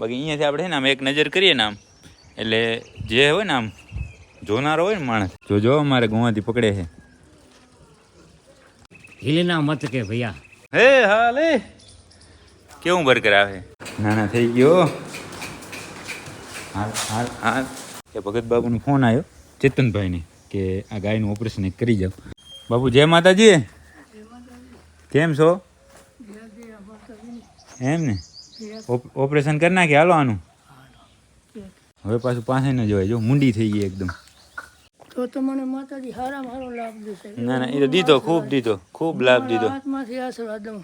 બાકી અહીંયાથી આપણે ને આમ એક નજર કરીએ ને આમ એટલે જે હોય ને આમ જોનારો હોય ને માણસ. જો જો અમારે ગુવાથી પકડે છે. હિલના મત કે ભૈયા. હે હાલે. કેવું બરકર આવે? ના ના થઈ ગયો. હાલ હાલ હાલ. એ ભગત બાબુનો ફોન આવ્યો ચેતનભાઈને કે આ ગાયનું ઓપરેશન એક કરી જાઓ. બાબુ જય માતાજી. કેમ છો? એમ ને? ઓપરેશન કરી નાખી હાલો આનું. હવે પાછું પાસે ન જોવાય જો મુંડી થઈ ગઈ એકદમ. તો તમને માતાજી હારા મારો લાભ દેશે. ના ના એ તો દીધો ખૂબ દીધો ખૂબ લાભ દીધો. હાથમાંથી આશીર્વાદ દઉં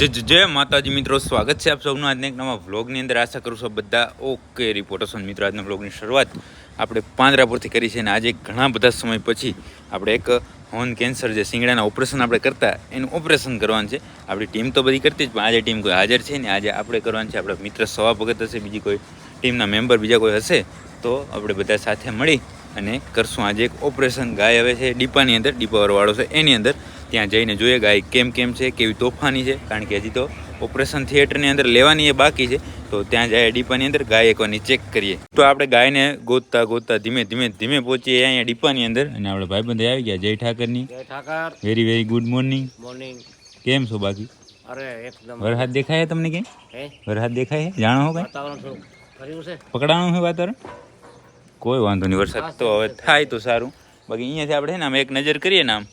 જય માતાજી મિત્રો, સ્વાગત છે આપ સૌનું આજના એક નવા વ્લોગની અંદર. આશા કરું છું બધા ઓકે રિપોર્ટર્સ મિત્રો, આજના વ્લોગની શરૂઆત આપણે પાંદરાપુરથી કરી છે અને આજે ઘણા બધા સમય પછી આપણે એક હોર્ન કેન્સર જે શિંગડાના ઓપરેશન આપણે કરતા, એનું ઓપરેશન કરવાનું છે. આપણી ટીમ તો બધી કરતી જ, પણ આજે ટીમ કોઈ હાજર છે ને આજે આપણે કરવાનું છે, આપણા મિત્ર સવા ભગત હશે, બીજી કોઈ ટીમના મેમ્બર બીજા કોઈ હશે, તો આપણે બધા સાથે મળી અને કરશું. આજે એક ઓપરેશન ગાય હવે છે, ડીપાની અંદર, ડીપાવાળો છે, એની અંદર. ત્યાં જઈને જોઈએ ગાય કેમ કેમ છે કેવી તોફાની છે કારણ કે હજી તો ઓપરેશન થિયેટરની અંદર લેવાની એ બાકી છે. તો ત્યાં જાય ડીપાની અંદર ગાય એકવાની ચેક કરીએ. તો આપણે ગાયને ગોતતા ગોતતા ધીમે ધીમે ધીમે પહોંચીએ અહીંયા ડીપાની અંદર. અને આપણે ભાઈબંધ આવી ગયા જય ઠાકરની. Jay Thakar. Very very good morning morning કેમ છો બાકી? અરે એકદમ. વરસાદ દેખાય તમને કે? વરસાદ દેખાય જાણો હો કઈ પકડાણું છે વાતાવરણ? કોઈ વાંધો નહીં વરસાદ તો હવે થાય તો સારું. બાકી અહીંયાથી આપણે છે ને આમ એક નજર કરીએ ને આમ.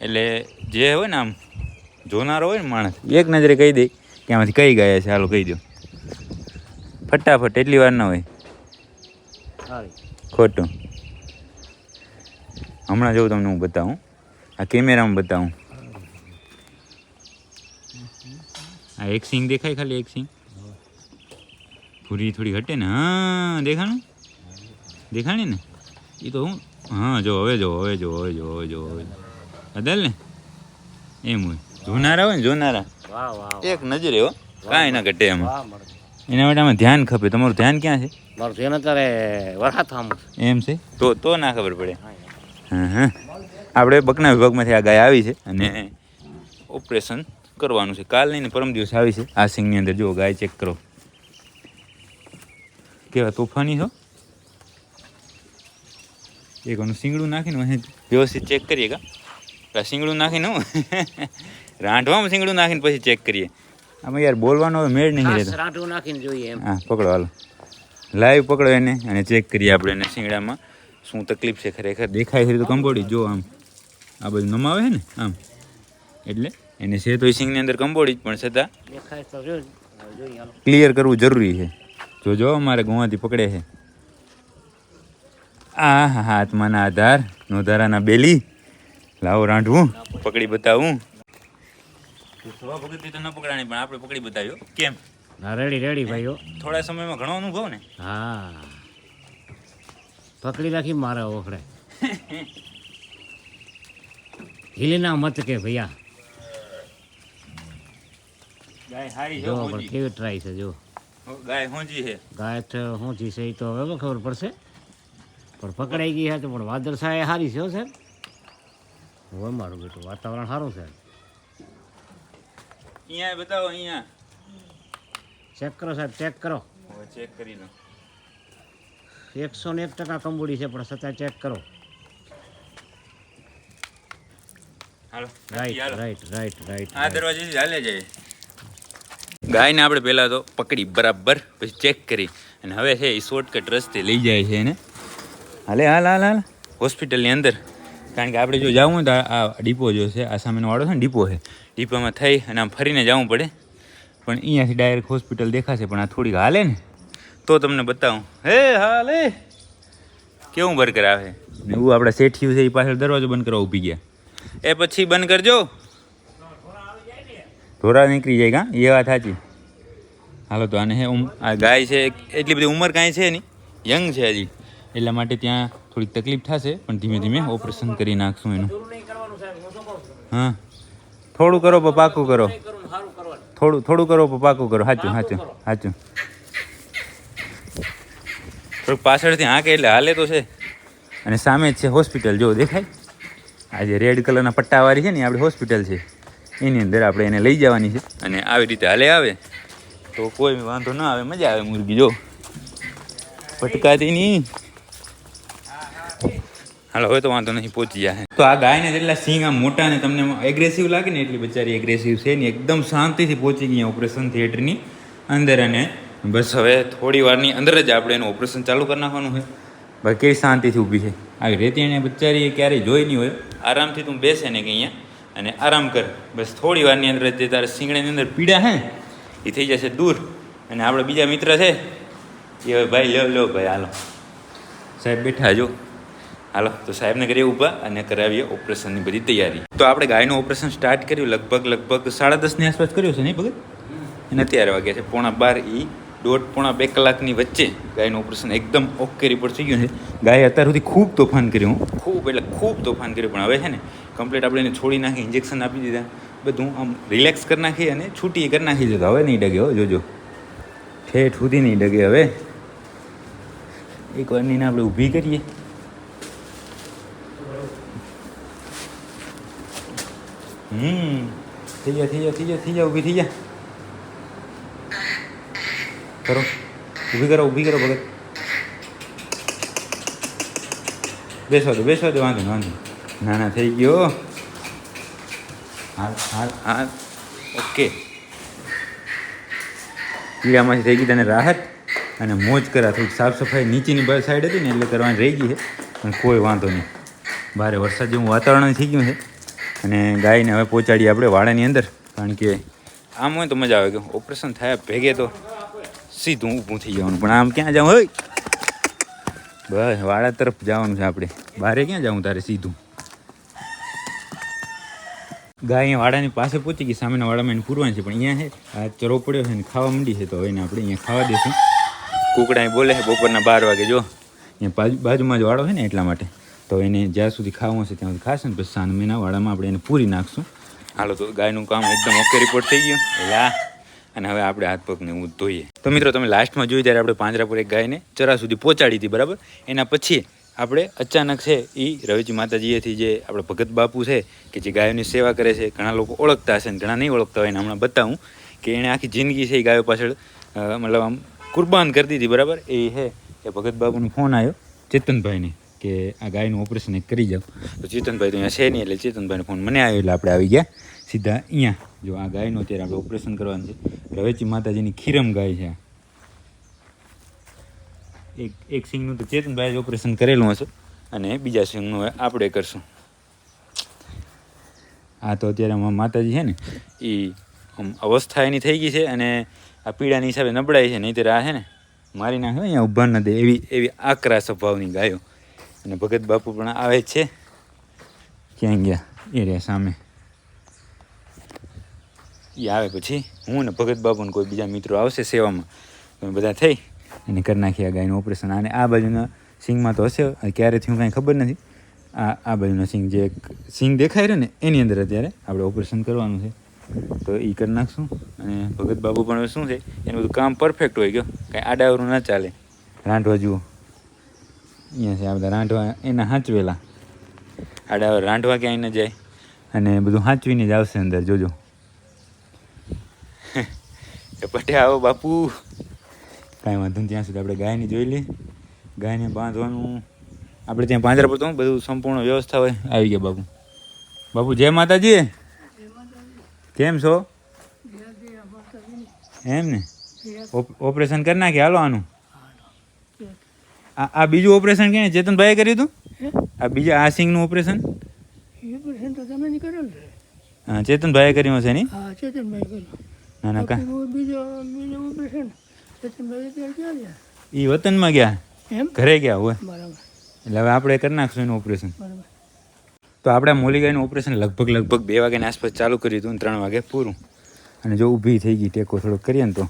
એટલે જે હોય ને આમ જોનારો હોય ને માણસ એક નજરે કહી દે કે આમાંથી કઈ ગયા છે હાલો કહી દો. ફટાફટ એટલી વાર ના હોય. ખોટું. હમણાં જોઉં તમને હું બતાવું. આ કેમેરામાં બતાવું. આ એક સિંગ દેખાય ખાલી એક સિંગ પૂરી થોડી ઘટે ને. હા દેખાણું? દેખાણી ને? એ તો હું? હા જો હવે જો હવે જો હવે જો હવે જો હવે બદલ ને એમ હોય. જોનારા હોય ને જોનારા. વાહ વાહ એક નજરે હો. કાંઈ ના ઘટે એમાં. એના માટે આમાં ધ્યાન ખપે. તમારું ધ્યાન ક્યાં છે? મારું ધ્યાન અત્યારે વરસાદ થામ એમ છે? તો તો ના ખબર પડે. હા હા આપણે બકના વિભાગમાંથી આ ગાય આવી છે અને ઓપરેશન કરવાનું છે. કાલ નહીં ને પરમ દિવસ આવી છે. આ સિંગની અંદર જો ગાય ચેક કરો. કેવા તોફાની છો એક સિંગડું નાખીને અહીં વ્યવસ્થિત ચેક કરીએ કા? આ શીંગડું નાખીને હું? રાંઢવામાં શીંગડું નાખીને પછી ચેક કરીએ. આમાં યાર બોલવાનો હવે મેળ નહીં રહેતો. રાંટું નાખીને જોઈએ એમ. હા પકડો હાલો. લાઈવ પકડો એને અને ચેક કરીએ આપણે એને શિંગડામાં. શું તકલીફ છે ખરેખર? દેખાય છે તો કંબોડી જો આમ. આ બધું નમાવે છે ને આમ. એટલે એને છે તો સિંગની અંદર કંબોડી જ પણ છતાં દેખાય તો જોઈએ હવે જોઈએ હાલો. ક્લિયર કરવું જરૂરી છે. જો જો અમારે ગુવાથી પકડે છે. આ હા હાથમાંના આધાર નોધારાના બેલી. લાવો રાંઢવું પકડી બતાવું. સવા પકડતી તો ન પકડાણી પણ આપણે પકડી બતાવ્યો. કેમ? ના રેડી રેડી ભાઈઓ. થોડા સમયમાં ઘણો અનુભવ ને? હા. પકડી રાખી મારા ઓખડે. હિલના મત કે ભૈયા. ગાય હારી જો પણ કેવી ટ્રાય છે જો. ગાય હોંજી છે. ગાય તો શું છે એ તો હવે ખબર પડશે. પણ પકડાઈ ગઈ છે તો પણ વાદળ સાય સારી છે હો સાહેબ. હોય મારું બેટું વાતાવરણ સારું છે. અહીંયા બતાવો અહીંયા. ચેક કરો સાહેબ ચેક કરો. હવે ચેક કરી લો. એકસો ને એક ટકા કંબોડી છે પણ છતાં ચેક કરો. રાઈટ રાઈટ રાઈટ રાઈટ આ દરવાજેથી ચાલે જાય ગાયને આપણે પહેલાં તો પકડી બરાબર પછી ચેક કરી. અને હવે છે એ શોર્ટકટ રસ્તે લઈ જાય છે એને. હાલે હાલ હાલ હાલ. હોસ્પિટલની અંદર. કારણ કે આપણે જો જવું હોય તો આ ડીપો જો છે, આ સામેનો વાળો છે ને, ડીપો છે. ડીપોમાં થઈ અને આમ ફરીને જવું પડે. પણ અહીંયાથી ડાયરેક્ટ હોસ્પિટલ દેખાશે, પણ આ થોડીક હાલે ને. તો તમને બતાવું. હે, હાલે. કેવું બરકર આવે ને એવું આપણા શેઠિયું છે એ પાછળ દરવાજો બંધ કરવા ઊભી ગયા. એ પછી બંધ કરજો. ઢોરા નીકળી જાય કાં? એ વાત સાચી. હાલો, તો આને હે આ ગાય છે, એટલી બધી ઉંમર કાંઈ છે નહીં. યંગ છે હજી. એટલા માટે ત્યાં થોડીક તકલીફ થશે, પણ ધીમે ધીમે ઓપરેશન કરી નાખશું એનું. હા. થોડું કરો પાકું કરો. થોડું થોડું કરો પાકું કરો. સાચું સાચું સાચું થોડુંક પાછળથી હાંકે એટલે હાલે તો છે. અને સામે જ છે હોસ્પિટલ જો દેખાય? આ જે રેડ કલરના પટ્ટાવાળી છે ને આપણી હોસ્પિટલ છે. એની અંદર આપણે એને લઈ જવાની છે. અને આવી રીતે હાલે આવે, તો કોઈ વાંધો ના આવે, મજા આવે મુરગી, જો. પટકાતી નહીં. હાલો, હવે તો વાંધો નહીં, પહોંચી જાય તો આ ગાયને જેટલા સિંગ આમ મોટા ને તમને એગ્રેસિવ લાગે ને એટલી બચારી એગ્રેસિવ છે ને એકદમ શાંતિથી પહોંચી ગઈ ઓપરેશન થિયેટરની અંદર અને બસ હવે થોડી વારની અંદર જ આપણે એનું ઓપરેશન ચાલુ કરી નાખવાનું છે. ભાઈ, કેવી શાંતિથી ઊભી છે. આવી રેતી એને બચારી ક્યારેય જોઈ નહીં હોય. આરામથી તું બેસે ને કે અહીંયા અને આરામ કર. બસ થોડી વારની અંદર જ તારે સિંગડાની અંદર પીડા હે એ થઈ જશે દૂર. અને આપણે બીજા મિત્ર છે, એ ભાઈ, લ્યો લ્યો ભાઈ, હાલો. સાહેબ બેઠા જો. હાલો, તો સાહેબને કરીએ ઊભા અને કરાવીએ ઓપરેશનની બધી તૈયારી. તો આપણે ગાયનું ઓપરેશન સ્ટાર્ટ કર્યું, લગભગ લગભગ સાડા દસની આસપાસ કર્યું છે નહીં ભગત? અને અત્યારે વાગ્યા છે પોણા બાર એ દોઢ પોણા બે કલાકની વચ્ચે ગાયનું ઓપરેશન એકદમ ઓકે રિપોર્ટ થઈ ગયું છે. ગાય અત્યાર સુધી ખૂબ તોફાન કર્યું ખૂબ એટલે ખૂબ તોફાન કર્યું, પણ હવે છે ને કમ્પ્લીટ આપણે એને છોડી નાખી ઇન્જેક્શન આપી દીધા. બધું આમ રિલેક્સ કરી નાખી અને છૂટી કરી નાખી દીધા હવે નહીં ડગે જોજો. ઠેઠ સુધી નહીં ડગે હવે. એક વારની આપણે ઊભી કરીએ. હમ થઈ જા થઈ જા થઈ જા થઈ જા ઊભી થઈ જા કરો ઊભી કરો ઊભી કરો ભગત બેસવા દો બેસવા દો વાંધો વાંધો. ના ના થઈ ગયો હાલ હાલ હાલ ઓકે કીડામાંથી થઈ ગઈ તને રાહત અને મોજ કરા થોડીક સાફ સફાઈ નીચેની બાર સાઈડ હતી ને એટલે કરવાની રહી ગઈ છે પણ કોઈ વાંધો નહીં બારે વરસાદ જેવું વાતાવરણ થઈ ગયું છે અને ગાયને હવે પહોંચાડીએ આપણે વાડાની અંદર. કારણ કે આમ હોય તો મજા આવે કે ઓપરેશન થયા ભેગે તો સીધું ઊભું થઈ જવાનું. પણ આમ ક્યાં જાઉં? હોય બસ વાડા તરફ જવાનું છે આપણે. બારે ક્યાં જાઉં તારે સીધું? ગાય વાળાની વાડાની પાસે પહોંચી ગઈ. સામેના વાડામાં એને પૂરવાની છે પણ અહીંયા છે. આ ચરો પડ્યો છે ને ખાવા માંડી છે તો હવે એને આપણે અહીંયા ખાવા દઈશું કુકડા બોલે છે બપોરના બાર વાગે જો. અહીંયા બાજુમાં જ વાડો છે ને એટલા માટે. તો એને જ્યાં સુધી ખાવું હશે ત્યાં સુધી ખાશે ને પછી સામેના મહિનાવાળામાં આપણે એને પૂરી નાખશું. હાલો, તો ગાયનું કામ એકદમ ઓકે રિપોર્ટ થઈ ગયું. લા અને હવે આપણે હાથ પગને હું ધોઈએ. તો મિત્રો, તમે લાસ્ટમાં જોયું ત્યારે આપણે પાંજરાપુર એક ગાયને ચરા સુધી પહોંચાડી હતી, બરાબર? એના પછી આપણે અચાનક છે એ રવિજી માતાજીએથી જે આપણે ભગત બાપુ છે કે જે ગાયોની સેવા કરે છે, ઘણા લોકો ઓળખતા હશે ને ઘણા નહીં ઓળખતા હોય એને હમણાં બતાવું કે એણે આખી જિંદગી છે એ ગાયો પાછળ મતલબ આમ કુરબાન કરી દીધી, બરાબર? એ છે એ ભગત બાપુનો ફોન આવ્યો ચેતનભાઈને. કે આ ગાયનું ઓપરેશન એક કરી જાઉં તો ચેતનભાઈ તો અહીંયા છે નહીં એટલે ચેતનભાઈનો ફોન મને આવ્યો એટલે આપણે આવી ગયા. સીધા અહીંયા. જો આ ગાયનું અત્યારે આપણે ઓપરેશન કરવાનું છે. રવેચી માતાજીની ખીરમ ગાય છે એક એક સિંગનું તો ચેતનભાઈ જ ઓપરેશન કરેલું હશે. અને બીજા સિંગનું આપણે કરશું. આ તો અત્યારે માતાજી છે ને એ અવસ્થા એની થઈ ગઈ છે અને આ પીડાની હિસાબે નબળાઈ છે. નહીં આ છે ને, મારી નાખે અહીંયા ઊભા ન દે એવી એવી આકરા સ્વભાવની ગાયો. અને ભગત બાપુ પણ આવે છે. ક્યાં ગયા? એ રહ્યા સામે. એ આવે પછી. હું ને ભગત બાપુ કોઈ બીજા મિત્રો આવશે સેવામાં. તમે બધા થઈ. અને કરી નાખી આ ગાયનું ઓપરેશન અને આ બાજુના સિંગમાં તો હશે. ક્યારે થયું કાંઈ ખબર નથી. આ આ બાજુના સિંગ જે સિંગ દેખાય રહ્યો ને, એની અંદર અત્યારે આપણે ઓપરેશન કરવાનું છે. તો એ કરી નાખશું. અને ભગત બાબુ પણ શું છે? એનું બધું કામ પરફેક્ટ હોય ગયો. કાંઈ આડાવરું ના ચાલે. રાંધવા જુઓ. અહીંયા છે આ બધા રાંધવા એના હાંચવેલા. આડાવર રાંધવા ક્યાંય ન જાય. અને બધું હાંચવીને જ આવશે અંદર જોજો. એ પટે આવો બાપુ. કાંઈ વાંધો નહીં ત્યાં સુધી આપણે ગાયને જોઈ લઈએ. ગાયને બાંધવાનું આપણે ત્યાં પાંજરા પર તો બધું સંપૂર્ણ વ્યવસ્થા હોય આવી ગયા બાપુ. બાપુ જય માતાજી. કેમ છો? એમ ને? ઓપ- ઓપરેશન કરી નાખે હાલો આનું. આ આ બીજું ઓપરેશન ક્યાં? ચેતનભાઈએ કર્યું હતું? આ બીજા આ સિંગનું ઓપરેશન એ તો તમે કરેલું હા ચેતનભાઈએ કર્યું હશે નહીં? હા ચેતનભાઈ કર્યું. ના ના કા? બીજો બીજો ઓપરેશન ચેતનભાઈ ગયા? એ વતનમાં ગયા? એમ? ઘરે ગયા હોય? બરાબર. એટલે હવે આપણે કરી નાખશું એનું ઓપરેશન તો આપણે મોલિકાઈનું ઓપરેશન લગભગ લગભગ બે વાગ્યાની આસપાસ ચાલુ કર્યું હતું ત્રણ વાગે પૂરું. અને જો ઊભી થઈ ગઈ ટેકો થોડોક કરીએ ને તો.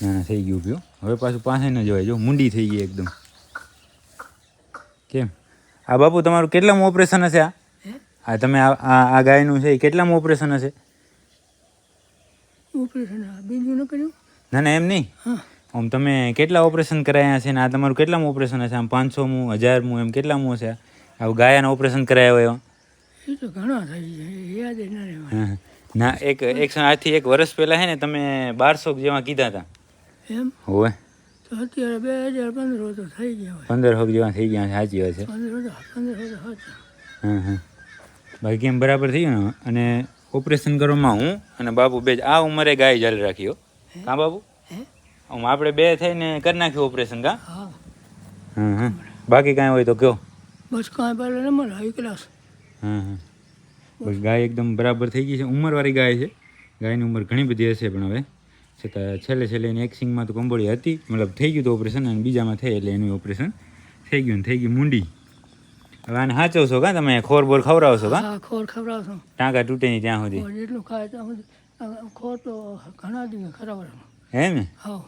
ના ના થઈ ગયું ઊભી હવે પાછું પાસે ન જવાય. જો મુંડી થઈ ગઈ એકદમ. કેમ? આ બાપુ તમારું કેટલામું ઓપરેશન હશે આ? હે? આ તમે આ આ આ ગાયનું છે એ કેટલામું ઓપરેશન હશે? ઓપરેશન બીજું ન કર્યું? ના ના એમ નહીં. હા. આમ તમે કેટલા ઓપરેશન કરાયા છે ને? આ તમારું કેટલામું ઓપરેશન હશે? આમ પાંચસોમું હજારમું એમ કેટલામાં હશે? આવું ગાયાના ઓપરેશન કરાયા હોય એ તો ઘણા થઈ યાદ ના હા ના એક એક આઠથી એક વર્ષ પહેલાં છે ને તમે બારસો જેવા કીધા હતા. એમ? હોય. તો અત્યારે બે હજાર પંદર તો થઈ ગયા હોય. પંદર હોક જેવા થઈ ગયા સાચી વાત છે. પંદર પંદર હા હા બાકી કેમ બરાબર થઈ ગયું ને? અને ઓપરેશન કરવામાં હું અને બાબુ બે આ ઉંમરે ગાય જાલ રાખ્યો કાં બાબુ? હું? આપણે બે થઈને કરી નાખ્યું ઓપરેશન કા? હા. હા બાકી કાંઈ હોય તો કહો. બસ કાંઈ પહેલાં ન મળે આવી ક્લાસ હા હા ગાય એકદમ બરાબર થઈ ગઈ છે. ઉંમરવાળી ગાય છે. ગાયની ઉંમર ઘણી બધી હશે પણ હવે. છતાં છેલ્લે છેલ્લે એની એક સિંગમાં તો કંબોળી હતી. મતલબ થઈ ગયું હતું ઓપરેશન અને બીજામાં થઈ એટલે એનું ઓપરેશન થઈ ગયું ને થઈ ગયું મુંડી. હવે આને સાચવશો કા તમે? ખોર બોર ખવડાવશો કા? હા ખોર ખવડાવશો. ટાંકા તૂટે નહીં ત્યાં સુધી. એટલું જેટલું ખાય ત્યાં સુધી. ખોર તો ઘણા દિવસ ખરાબ હે ને? હા.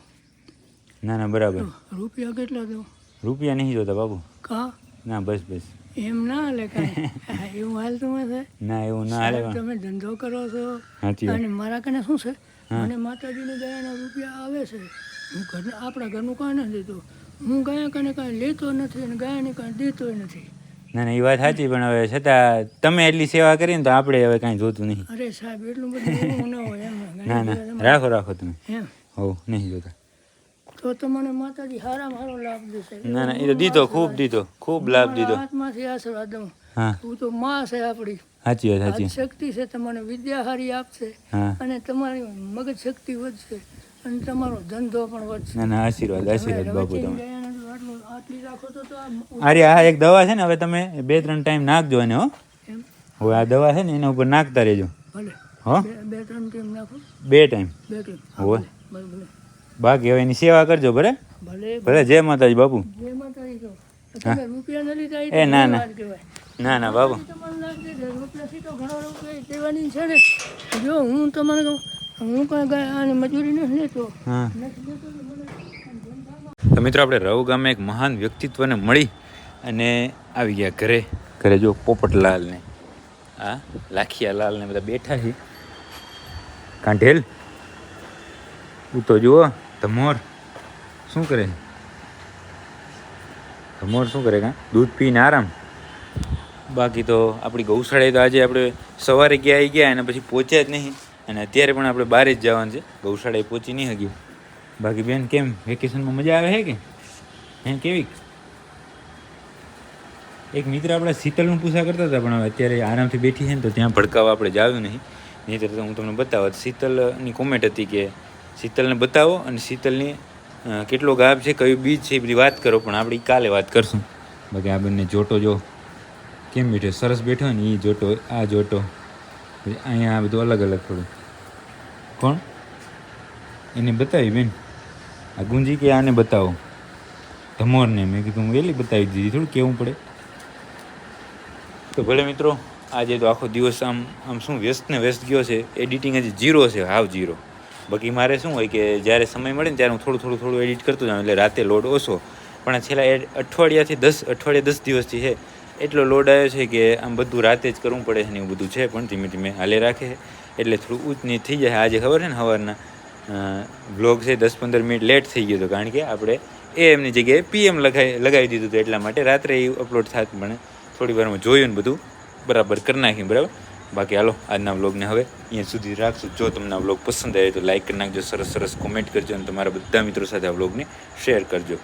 ના ના બરાબર. રૂપિયા કેટલા દો રૂપિયા નહીં જોતા બાબુ. કા? ના બસ બસ. એમ ના હાલે કાંઈ? એવું હાલતું હશે? ના એવું ના હાલે તમે ધંધો કરો છો. અને મારા કને શું છે. મને માતાજીને ગયાના રૂપિયા આવે છે. હું ઘર આપણા ઘરનું કાંઈ નથી દેતો હું ગયા કને કાંઈ લેતો નથી અને ગાયને કાંઈ દેતો નથી. ના ના એ વાત સાચી પણ હવે છતાં તમે એટલી સેવા કરીને તો આપણે હવે કાંઈ જોતું નહીં. અરે સાહેબ એટલું બધું ના ન હોય એમ. ના ના રાખો રાખો તમે. એમ. હો નહીં જોતા. તો તમને માતાજી હારા મારો લાભ દેશે. ના ના એ તો દીધો ખૂબ દીધો ખૂબ લાભ દીધો. હાથમાંથી આશીર્વાદ દઉં તું તો માં છે આપણી. સાચી વાત સાચી. શક્તિ છે તમને વિદ્યા હારી આપશે અને તમારી મગજ શક્તિ વધશે અને તમારો ધંધો પણ વધશે. ના ના આશીર્વાદ આશીર્વાદ બાપુ તમે. અરે આ એક દવા છે ને હવે તમે બે ત્રણ ટાઈમ નાખજો એને હો. હવે આ દવા છે ને એના ઉપર નાખતા રહેજો. હો. બે ત્રણ ટાઈમ નાખો. બે ટાઈમ. બે ભલે બાકી હવે એની સેવા કરજો ભલે? ભલે જય માતાજી બાપુ. જય માતાજી એ ના, ના. ના ના બાબુ. જો હું તમારે હું કાંઈ ગાય આને મજૂરી નથી લેતો. હા. તો મિત્રો આપણે રવ ગામે એક મહાન વ્યક્તિત્વને મળી અને આવી ગયા ઘરે. ઘરે જો પોપટલાલને આ લાખિયા લાલ બધા બેઠા છે. કાંઠેલ તું તો જુઓ ધમોર શું કરે? ધમોર શું કરે કાં? દૂધ પીને આરામ. બાકી તો આપણી ગૌશાળાએ તો આજે આપણે સવારે ગયા આવી ગયા અને પછી પહોંચ્યા જ નહીં. અને અત્યારે પણ આપણે બહાર જ જવાનું છે. ગૌશાળાએ પહોંચી નહીં હગ્યું. બાકી બેન, કેમ? વેકેશનમાં મજા આવે છે કે? હે, કેવી? એક મિત્ર આપણા શીતલનું પૂછા કરતા હતા, પણ હવે અત્યારે આરામથી બેઠી છે ને તો ત્યાં ભડકાવા આપણે જાવ્યું નહીં. નહીંતર તો હું તમને બતાવત શીતલની કોમેન્ટ હતી કે શીતલને બતાવો અને શીતલની કેટલો ગાભ છે, કયું બીજ છે, એ બધી વાત કરો, પણ આપણે કાલે વાત કરશું. બાકી આ બંને જોટો જો કેમ બેઠો? સરસ બેઠો ને એ જોટો, આ જોટો. અહીંયા આ બધું અલગ અલગ થોડું. કોણ? એને બતાવી બેન. આ ગુંજી કે આને બતાવો? ધમોરને મેં કીધું, હું વહેલી બતાવી દીધી, થોડું કેવું પડે. તો ભલે મિત્રો, આજે તો આખો દિવસ આમ આમ શું વ્યસ્ત ને વ્યસ્ત ગયો છે. એડિટિંગ આજે જીરો છે, હાવ જીરો બાકી મારે શું હોય કે જ્યારે સમય મળે ને ત્યારે હું થોડું થોડું થોડું એડિટ કરતો જાઉં, એટલે રાતે લોડ ઓછો. પણ છેલ્લા અઠવાડિયાથી દસ, અઠવાડિયા દસ દિવસથી છે. એટલો લોડ આવ્યો છે કે આમ બધું રાતે જ કરવું પડે છે ને એવું બધું છે પણ ધીમે ધીમે હાલે રાખે એટલે થોડું ઊંચ નીચ થઈ જાય. આજે ખબર છે ને સવારના બ્લોગ છે, દસ પંદર મિનિટ લેટ થઈ ગયો હતો કારણ કે આપણે એ એમની જગ્યાએ પીએમ લખાઈ, લગાવી દીધું હતું એટલા માટે રાત્રે એ અપલોડ થાત પણ થોડી વારમાં જોયું ને બધું, બરાબર કરી નાખ્યું, બરાબર? બાકી હાલો, આજના બ્લોગને હવે અહીંયા સુધી રાખશું. જો તમને આ બ્લોગ પસંદ આવે તો લાઇક કરી નાખજો, સરસ સરસ કોમેન્ટ કરજો અને તમારા બધા મિત્રો સાથે આ બ્લોગને શેર કરજો.